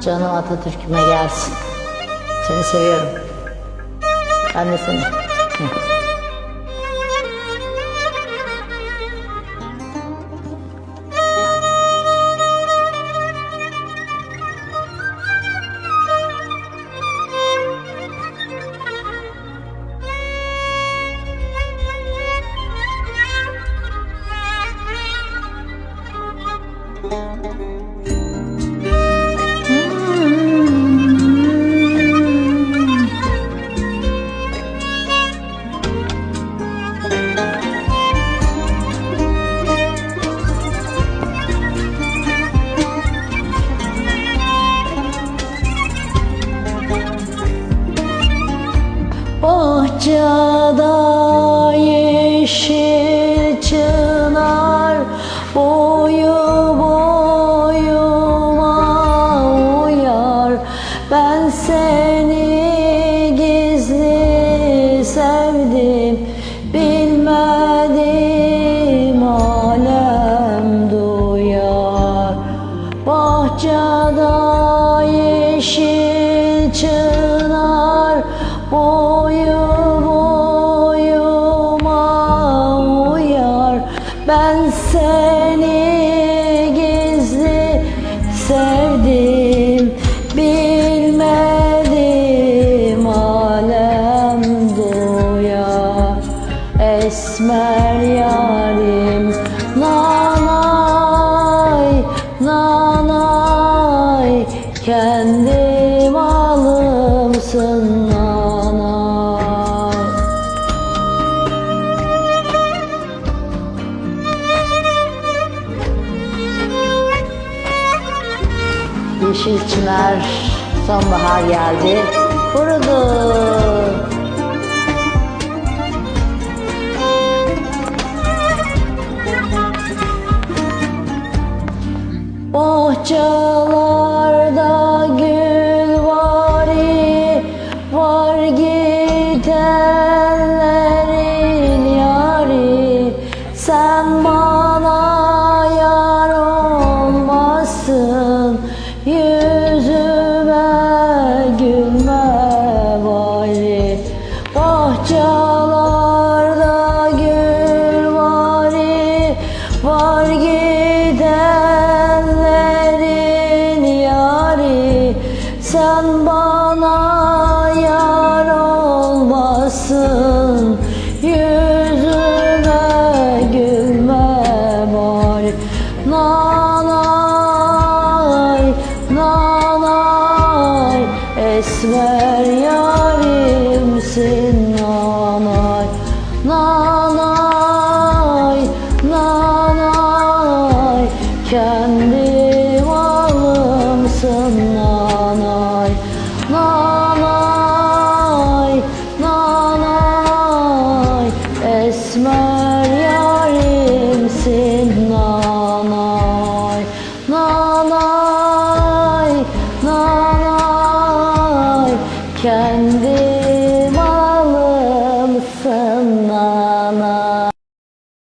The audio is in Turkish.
Canım Atatürk'üme gelsin. Seni seviyorum. Ben de seni. Bahçada yeşil çınar boyu boyuma uyar. Ben seni gizli sevdim bilmedim alem duyar. Bahçada yeşil çınar boyu Esmer yarim nanay nanay. Kendi malımsın nanay. Yeşil çınar sonbahar geldi. Kurudu Bahçelerde gül var var gidenlerin yari. Sen bana yar olmasın yüzüme gülme bari Bahçelerde gül var var gidenlerin Esmer yarimsin nanay Nanay, nanay. Kendi malımsın nanay Nanay. kendi